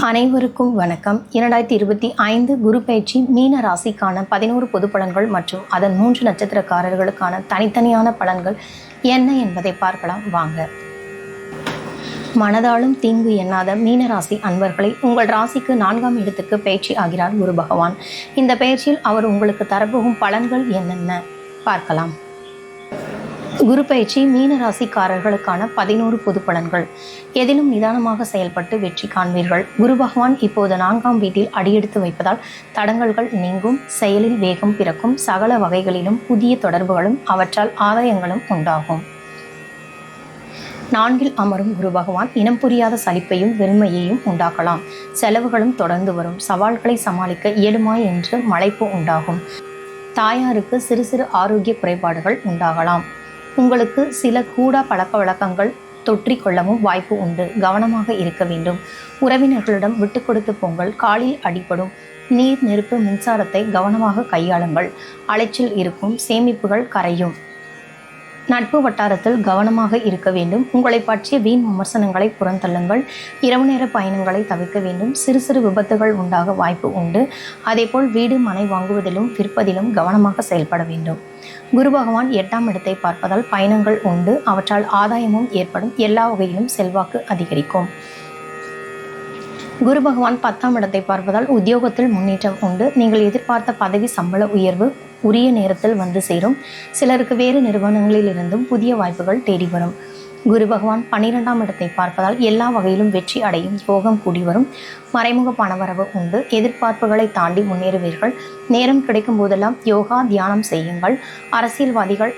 அனைவருக்கும் வணக்கம். இரண்டாயிரத்தி இருபத்தி ஐந்து குரு பயிற்சி மீன ராசிக்கான பதினோரு பொது பலன்கள் மற்றும் அதன் மூன்று நட்சத்திரக்காரர்களுக்கான தனித்தனியான பலன்கள் என்ன என்பதை பார்க்கலாம். வாங்க. மனதாலும் தீங்கு எண்ணாத மீனராசி அன்பர்களை உங்கள் ராசிக்கு நான்காம் இடத்துக்கு பயிற்சி ஆகிறார் குரு பகவான். இந்த பயிற்சியில் அவர் உங்களுக்கு தரப்போகும் பலன்கள் என்னென்ன? பார்க்கலாம். குரு பயிற்சி மீன ராசிக்காரர்களுக்கான பதினோரு பொது பலன்கள். எதிலும் நிதானமாக செயல்பட்டு வெற்றி காண்பீர்கள். குரு பகவான் இப்போது நான்காம் வீட்டில் அடியெடுத்து வைப்பதால் தடங்கல்கள் நீங்கும் செயலில் வேகம் பிறக்கும் சகல வகைகளிலும் புதிய தொடர்புகளும் அவற்றால் ஆதாயங்களும் உண்டாகும். நான்கில் அமரும் குரு பகவான் இனம் புரியாத சலிப்பையும் வெறுமையையும் உண்டாக்கலாம். செலவுகளும் தொடர்ந்து வரும். சவால்களை சமாளிக்க இயலுமா என்று மலைப்பு உண்டாகும். தாயாருக்கு சிறு சிறு ஆரோக்கிய குறைபாடுகள் உண்டாகலாம். உங்களுக்கு சில கூடா பழக்க வழக்கங்கள் தொற்றிக்கொள்ளவும் வாய்ப்பு உண்டு. கவனமாக இருக்க வேண்டும். உறவினர்களிடம் விட்டு கொடுத்து போங்கள். காலில் அடிபடும் நீர் நெருப்பு மின்சாரத்தை கவனமாக கையாளுங்கள். அலைச்சல் இருக்கும். சேமிப்புகள் கரையும். நட்பு வட்டாரத்தில் கவனமாக இருக்க வேண்டும். உங்களை பற்றிய வீண் விமர்சனங்களை புறந்தள்ளுங்கள். இரவு நேர பயணங்களை தவிர்க்க வேண்டும். சிறு சிறு விபத்துகள் உண்டாக வாய்ப்பு உண்டு. அதேபோல் வீடு மனை வாங்குவதிலும் விற்பதிலும் கவனமாக செயல்பட வேண்டும். குரு பகவான் எட்டாம் இடத்தை பார்ப்பதால் பயணங்கள் உண்டு. அவற்றால் ஆதாயமும் ஏற்படும். எல்லா வகையிலும் செல்வாக்கு அதிகரிக்கும். குரு பகவான் பத்தாம் இடத்தை பார்ப்பதால் உத்தியோகத்தில் முன்னேற்றம் உண்டு. நீங்கள் எதிர்பார்த்த பதவி சம்பள உயர்வு உரிய நேரத்தில் வந்து சேரும். சிலருக்கு வேறு நிறுவனங்களில் இருந்தும் புதிய வாய்ப்புகள் தேடி வரும் குரு பகவான் பன்னிரெண்டாம் இடத்தை பார்ப்பதால் எல்லா வகையிலும் வெற்றி அடையும் யோகம் கூடி வரும். மறைமுக பணவரவு உண்டு. எதிர்பார்ப்புகளை தாண்டி முன்னேறுவீர்கள். நேரம் கிடைக்கும் போதெல்லாம் யோகா தியானம் செய்யுங்கள். அரசியல்வாதிகள்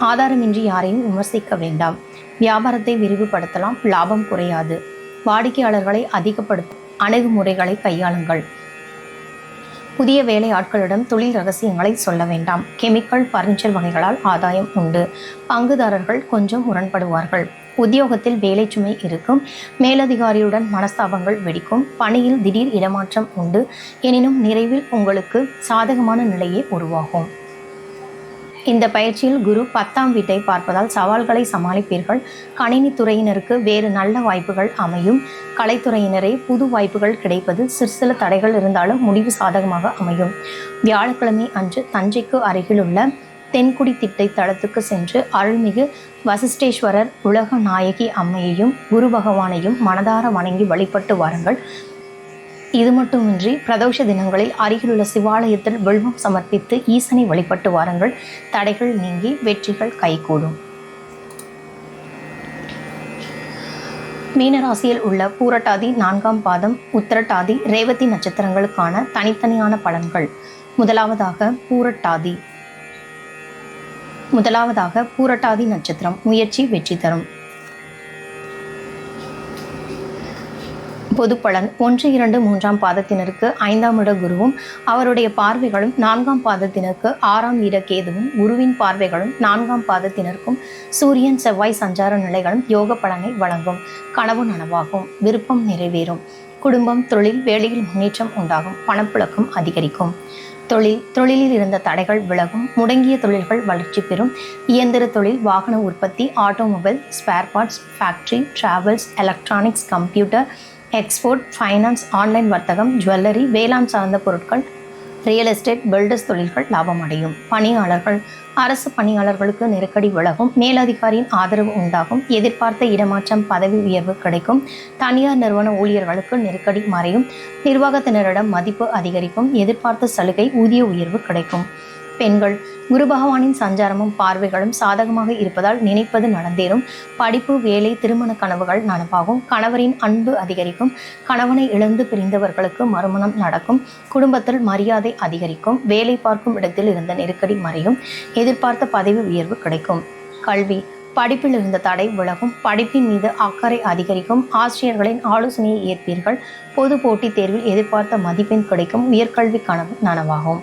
ஆதாரமின்றி யாரையும் விமர்சிக்க வேண்டாம். வியாபாரத்தை விரிவுபடுத்தலாம். லாபம் குறையாது. வாடிக்கையாளர்களை அதிகப்படுத்தும் அணுகுமுறைகளை கையாளுங்கள். புதிய வேலை ஆட்களிடம் தொழில் ரகசியங்களை சொல்ல வேண்டாம். கெமிக்கல் பர்னிச்சர் வகைகளால் ஆதாயம் உண்டு. பங்குதாரர்கள் கொஞ்சம் முரண்படுவார்கள். உத்தியோகத்தில் வேலை சுமை இருக்கும். மேலதிகாரியுடன் மனஸ்தாபங்கள் வெடிக்கும். பணியில் திடீர் இடமாற்றம் உண்டு. எனினும் நிறைவில் உங்களுக்கு சாதகமான நிலையே உருவாகும். இந்த பயிற்சியில் குரு பத்தாம் வீட்டை பார்ப்பதால் சவால்களை சமாளிப்பீர்கள். கணினி துறையினருக்கு வேறு நல்ல வாய்ப்புகள் அமையும். கலைத்துறையினரே புது வாய்ப்புகள் கிடைப்பது சிறு சில தடைகள் இருந்தாலும் முடிவு சாதகமாக அமையும். வியாழக்கிழமை அன்று தஞ்சைக்கு அருகிலுள்ள தென்குடி திட்டை தளத்துக்கு சென்று அருள்மிகு வசிஷ்டேஸ்வரர் உலக நாயகி அம்மையையும் குரு பகவானையும் மனதார வணங்கி வழிபட்டு வாருங்கள். இது மட்டுமின்றி பிரதோஷ தினங்களில் அருகிலுள்ள சிவாலயத்தில் வெல்வம் சமர்ப்பித்து ஈசனை வழிபட்டு வாருங்கள். தடைகள் நீங்கி வெற்றிகள் கைகூடும். மீனராசியில் உள்ள பூரட்டாதி நான்காம் பாதம் உத்திரட்டாதி ரேவதி நட்சத்திரங்களுக்கான தனித்தனியான பலன்கள். முதலாவதாக பூரட்டாதி. முதலாவதாக பூரட்டாதி நட்சத்திரம் முயற்சி வெற்றி தரும். பொது பலன் ஒன்று இரண்டு மூன்றாம் பாதத்தினருக்கு ஐந்தாம் இட குருவும் அவருடைய பார்வைகளும் நான்காம் பாதத்தினருக்கு ஆறாம் இட கேதுவும் குருவின் பார்வைகளும் நான்காம் பாதத்தினருக்கும் சூரியன் செவ்வாய் சஞ்சார நிலைகளும் யோக பலனை வழங்கும். கனவு நனவாகும் விருப்பம் நிறைவேறும். குடும்பம் தொழில் வேலையில் முன்னேற்றம் உண்டாகும் பணப்புழக்கம் அதிகரிக்கும். தொழில் தொழிலில் இருந்த தடைகள் விலகும் முடங்கிய தொழில்கள் வளர்ச்சி பெறும். இயந்திர தொழில் வாகன உற்பத்தி automobile spare parts factory travels electronics computer export finance online வர்த்தகம் ஜுவல்லரி வேளாண் சார்ந்த பொருட்கள் ரியல் எஸ்டேட் பில்டர்ஸ் தொழில்கள் லாபம் அடையும். பணியாளர்கள் அரசு பணியாளர்களுக்கு நெருக்கடி விலகும். மேலதிகாரியின் ஆதரவு உண்டாகும். எதிர்பார்த்த இடமாற்றம் பதவி உயர்வு கிடைக்கும். தனியார் நிறுவன ஊழியர்களுக்கு நெருக்கடி மறையும். நிர்வாகத்தினரிடம் மதிப்பு அதிகரிக்கும். எதிர்பார்த்த சலுகை ஊதிய உயர்வு கிடைக்கும். பெண்கள் குரு பகவானின் சஞ்சாரமும் பார்வைகளும் சாதகமாக இருப்பதால் நினைப்பது நடந்தேறும். படிப்பு வேலை திருமண கனவுகள் நனவாகும். கணவரின் அன்பு அதிகரிக்கும். கணவனை இழந்து பிரிந்தவர்களுக்கு மறுமணம் நடக்கும். குடும்பத்தில் மரியாதை அதிகரிக்கும். வேலை பார்க்கும் இடத்தில் இருந்த நெருக்கடி மறையும். எதிர்பார்த்த பதவி உயர்வு கிடைக்கும். கல்வி படிப்பில் இருந்த தடை விலகும். படிப்பின் மீது அக்கறை அதிகரிக்கும். ஆசிரியர்களின் ஆலோசனையை ஏற்பீர்கள். பொது போட்டித் தேர்வில் எதிர்பார்த்த மதிப்பெண் கிடைக்கும். உயர்கல்வி கனவு நனவாகும்.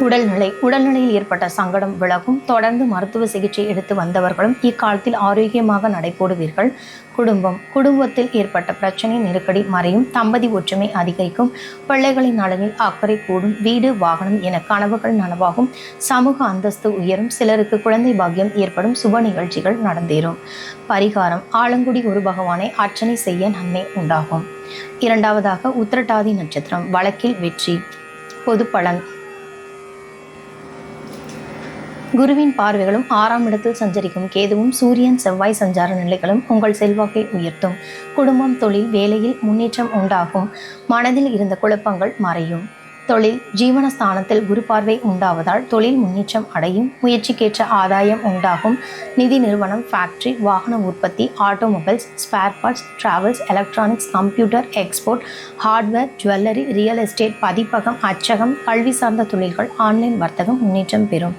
உடல்நிலை. உடல்நிலையில் ஏற்பட்ட சங்கடம் விலகும். தொடர்ந்து மருத்துவ சிகிச்சை எடுத்து வந்தவர்களும் இக்காலத்தில் ஆரோக்கியமாக நடைபோடுவீர்கள். குடும்பம். குடும்பத்தில் ஏற்பட்ட பிரச்சனை நெருக்கடி மறையும். தம்பதி ஒற்றுமை அதிகரிக்கும். பிள்ளைகளின் நலனில் அக்கறை கூடும். வீடு வாகனம் என கனவுகள் நனவாகும். சமூக அந்தஸ்து உயரும். சிலருக்கு குழந்தை பாக்கியம் ஏற்படும். சுப நிகழ்ச்சிகள் நடந்தேறும். பரிகாரம். ஆலங்குடி ஒரு பகவானை அர்ச்சனை செய்ய நன்மை உண்டாகும். இரண்டாவதாக உத்திரட்டாதி நட்சத்திரம். வழக்கில் வெற்றி. பொது பலன் குருவின் பார்வைகளும் ஆறாம் இடத்தில் சஞ்சரிக்கும் கேதுவும் சூரியன் செவ்வாய் சஞ்சார நிலைகளும் உங்கள் செல்வாக்கை உயர்த்தும். குடும்பம் தொழில் வேலையில் முன்னேற்றம் உண்டாகும். மனதில் இருந்த குழப்பங்கள் மறையும். தொழில் ஜீவனஸ்தானத்தில் குரு பார்வை உண்டாவதால் தொழில் முன்னேற்றம் அடையும். முயற்சிக்கேற்ற ஆதாயம் உண்டாகும். நிதி நிறுவனம் ஃபேக்டரி வாகன உற்பத்தி automobiles spare parts travels electronics computer export hardware jewellery real estate பதிப்பகம் அச்சகம் கல்வி சார்ந்த தொழில்கள் ஆன்லைன் வர்த்தகம் முன்னேற்றம் பெறும்.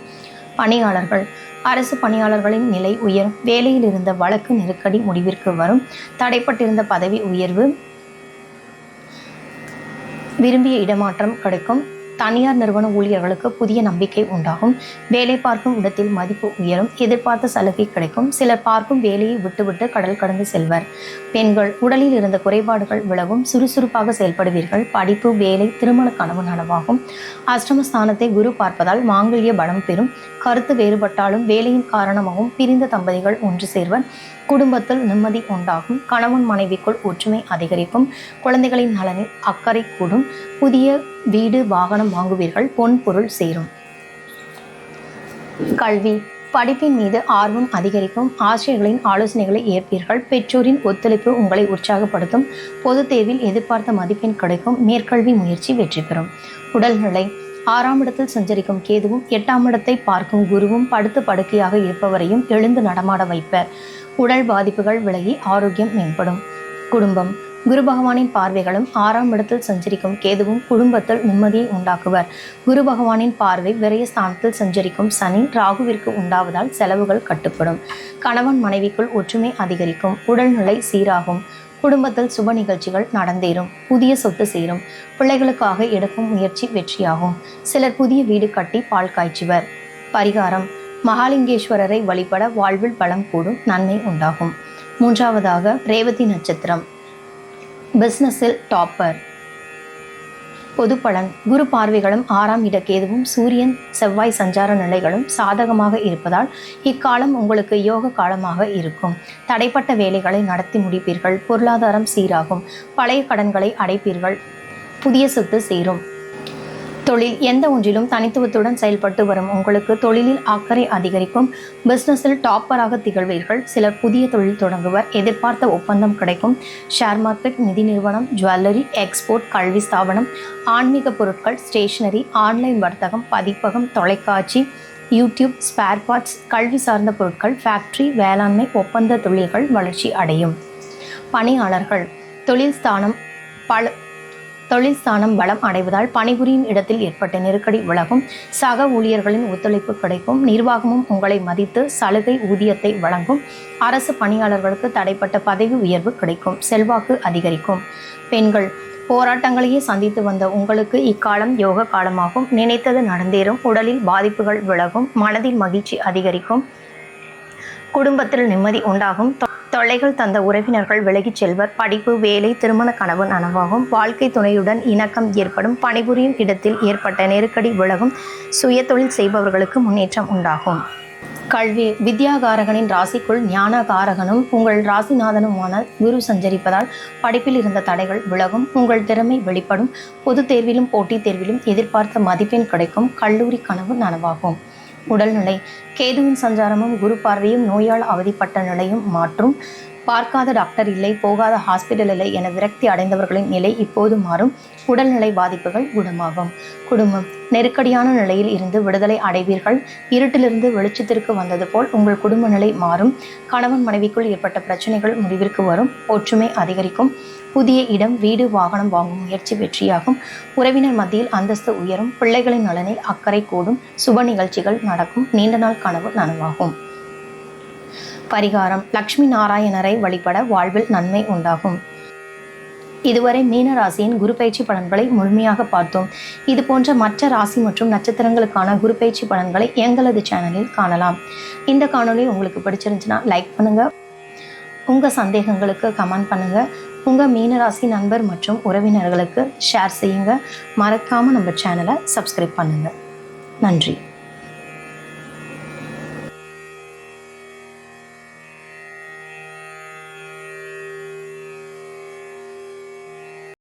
பணியாளர்கள். அரசு பணியாளர்களின் நிலை உயரும் வேலையில் இருந்த வழக்கு நெருக்கடி முடிவிற்கு வரும். தடைப்பட்டிருந்த பதவி உயர்வு விரும்பிய இடமாற்றம் கிடைக்கும். தனியார் நிறுவன ஊழியர்களுக்கு புதிய நம்பிக்கை உண்டாகும். வேலை பார்க்கும் இடத்தில் மதிப்பு உயரும். எதிர்பார்த்த சலுகை கிடைக்கும். சிலர் பார்க்கும் வேலையை விட்டுவிட்டு கடல் கடந்து செல்வர். பெண்கள் உடலில் இருந்த குறைபாடுகள் விலகும். சுறுசுறுப்பாக செயல்படுவீர்கள். படிப்பு வேலை திருமண கனவு நனவாகும். அஷ்டமஸ்தானத்தை குரு பார்ப்பதால் மாங்கல்ய பலம் பெறும். கருத்து வேறுபட்டாலும் வேலையின் காரணமாகவும் பிரிந்த தம்பதிகள் ஒன்று சேர்வர். குடும்பத்தில் நிம்மதி உண்டாகும். கணவன் மனைவிக்குள் ஒற்றுமை அதிகரிக்கும். குழந்தைகளின் நலனில் அக்கறை கூடும். புதிய வீடு வாகனம் வாங்குவீர்கள். பொன் பொருள் சேரும். கல்வி. படிப்பின் மீது ஆர்வம் அதிகரிக்கும். ஆசிரியர்களின் ஆலோசனைகளை ஏற்பீர்கள். பெற்றோரின் ஒத்துழைப்பு உங்களை உற்சாகப்படுத்தும். பொதுத் தேர்வில் எதிர்பார்த்த மதிப்பெண் கிடைக்கும். மேற்கல்வி முயற்சி வெற்றி பெறும். உடல்நிலை ஆறாம் இடத்தில் சஞ்சரிக்கும் கேதுவும் எட்டாம் இடத்தை பார்க்கும் குருவும் படுத்து படுக்கையாக இருப்பவரையும் எழுந்து நடமாட வைப்பர். உடல் பாதிப்புகள் விலகி ஆரோக்கியம் மேம்படும். குடும்பம். குரு பகவானின் பார்வைகளும் ஆறாம் இடத்தில் சஞ்சரிக்கும் கேதுவும் குடும்பத்தில் நிம்மதியை உண்டாக்குவர். குரு பகவானின் பார்வை விரயஸ்தானத்தில் சஞ்சரிக்கும் சனி ராகுவிற்கு உண்டாவதால் செலவுகள் கட்டுப்படும். கணவன் மனைவிக்குள் ஒற்றுமை அதிகரிக்கும். உடல்நிலை சீராகும். குடும்பத்தில் சுப நிகழ்ச்சிகள் நடந்தேறும். புதிய சொத்து சேரும். பிள்ளைகளுக்காக எடுக்கும் முயற்சி வெற்றியாகும். சிலர் புதிய வீடு கட்டி பால் காய்ச்சுவர். பரிகாரம். மகாலிங்கேஸ்வரரை வழிபட வாழ்வில் பலம் கூடும் நன்மை உண்டாகும். மூன்றாவதாக ரேவதி நட்சத்திரம். பிஸ்னஸில் டாப்பர் பொது பலன் குரு பார்வைகளும் ஆறாம் இட கேதுவும் சூரியன் செவ்வாய் சஞ்சார நிலைகளும் சாதகமாக இருப்பதால் இக்காலம் உங்களுக்கு யோக காலமாக இருக்கும். தடைப்பட்ட வேலைகளை நடத்தி முடிப்பீர்கள். பொருளாதாரம் சீராகும். பழைய கடன்களை அடைப்பீர்கள். புதிய சொத்து சேரும். தொழில் எந்த ஒன்றிலும் தனித்துவத்துடன் செயல்பட்டு வரும். உங்களுக்கு தொழிலில் அக்கறை அதிகரிக்கும். பிஸ்னஸில் டாப்பராக திகழ்வீர்கள். சிலர் புதிய தொழில் தொடங்குவர். எதிர்பார்த்த ஒப்பந்தம் கிடைக்கும். ஷேர் மார்க்கெட் நிதி நிறுவனம் ஜுவல்லரி எக்ஸ்போர்ட் கல்வி ஸ்தாபனம் ஆன்மீக பொருட்கள் ஸ்டேஷனரி ஆன்லைன் வர்த்தகம் பதிப்பகம் தொலைக்காட்சி யூடியூப் ஸ்பேர் பார்ட்ஸ் கல்வி சார்ந்த பொருட்கள் ஃபேக்டரி வேளாண்மை ஒப்பந்த தொழில்கள் வளர்ச்சி அடையும். பணியாளர்கள் தொழில் ஸ்தானம் பல தொழில் ஸ்தானம் பலம் அடைவதால் பணிபுரியும் இடத்தில் ஏற்பட்ட நெருக்கடி விலகும். சக ஊழியர்களின் ஒத்துழைப்பு கிடைக்கும். நிர்வாகமும் உங்களை மதித்து சலுகை ஊதியத்தை வழங்கும். அரசு பணியாளர்களுக்கு தடைப்பட்ட பதவி உயர்வு கிடைக்கும். செல்வாக்கு அதிகரிக்கும். பெண்கள் போராட்டங்களையே சந்தித்து வந்த உங்களுக்கு இக்காலம் யோக காலமாகும் நினைத்தது நடந்தேறும். உடலில் பாதிப்புகள் விலகும். மனதில் மகிழ்ச்சி அதிகரிக்கும். குடும்பத்தில் நிம்மதி உண்டாகும். தொ- தொல்லைகள் தந்த உறவினர்கள் விலகிச் செல்வர். படிப்பு வேலை திருமண கனவு நனவாகும். வாழ்க்கை துணையுடன் இணக்கம் ஏற்படும். பணிபுரியும் இடத்தில் ஏற்பட்ட நெருக்கடி விலகும். சுயதொழில் செய்பவர்களுக்கு முன்னேற்றம் உண்டாகும். கல்வி வித்யாகாரகனின் ராசிக்குள் ஞானகாரகனும் உங்கள் ராசிநாதனுமான குரு சஞ்சரிப்பதால் படிப்பில் இருந்த தடைகள் விலகும். உங்கள் திறமை வெளிப்படும். பொதுத் தேர்விலும் போட்டித் தேர்விலும் எதிர்பார்த்த மதிப்பெண் கிடைக்கும். கல்லூரி கனவு நனவாகும். உடல்நிலை. கேதுவின் சஞ்சாரமும் குரு பார்வையும் நோயால் அவதிப்பட்ட நிலையும் மாற்றும். பார்க்காத டாக்டர் இல்லை போகாத ஹாஸ்பிட்டல் இல்லை என விரக்தி அடைந்தவர்களின் நிலை இப்போது மாறும். உடல்நிலை பாதிப்புகள் குணமாகும். குடும்பம் நெருக்கடியான நிலையில் இருந்து விடுதலை அடைவீர்கள். இருட்டிலிருந்து வெளிச்சத்திற்கு வந்தது போல் உங்கள் குடும்ப நிலை மாறும். கணவன் மனைவிக்குள் ஏற்பட்ட பிரச்சனைகள் முடிவிற்கு வரும். ஒற்றுமை அதிகரிக்கும். புதிய இடம் வீடு வாகனம் வாங்கும் முயற்சி வெற்றியாகும். உறவினர் மத்தியில் அந்தஸ்து உயரும். பிள்ளைகளின் நலனில் அக்கறை கூடும். சுப நிகழ்ச்சிகள் நடக்கும். நீண்ட நாள் கனவு நனவாகும். பரிகாரம். லக்ஷ்மி நாராயணரை வழிபட வாழ்வில் நன்மை உண்டாகும். இதுவரை மீன ராசியின் குரு பயிற்சி பலன்களை முழுமையாக பார்த்தோம். இது போன்ற மற்ற ராசி மற்றும் நட்சத்திரங்களுக்கான குரு பயிற்சி பலன்களை எங்களது சேனலில் காணலாம். இந்த காணொலி உங்களுக்கு பிடிச்சிருந்துச்சுன்னா லைக் பண்ணுங்க. உங்க சந்தேகங்களுக்கு கமெண்ட் பண்ணுங்க. உங்கள் மீனராசி நண்பர் மற்றும் உறவினர்களுக்கு ஷேர் செய்யுங்க. மறக்காமல் நம்ம சேனலை சப்ஸ்கிரைப் பண்ணுங்கள் நன்றி.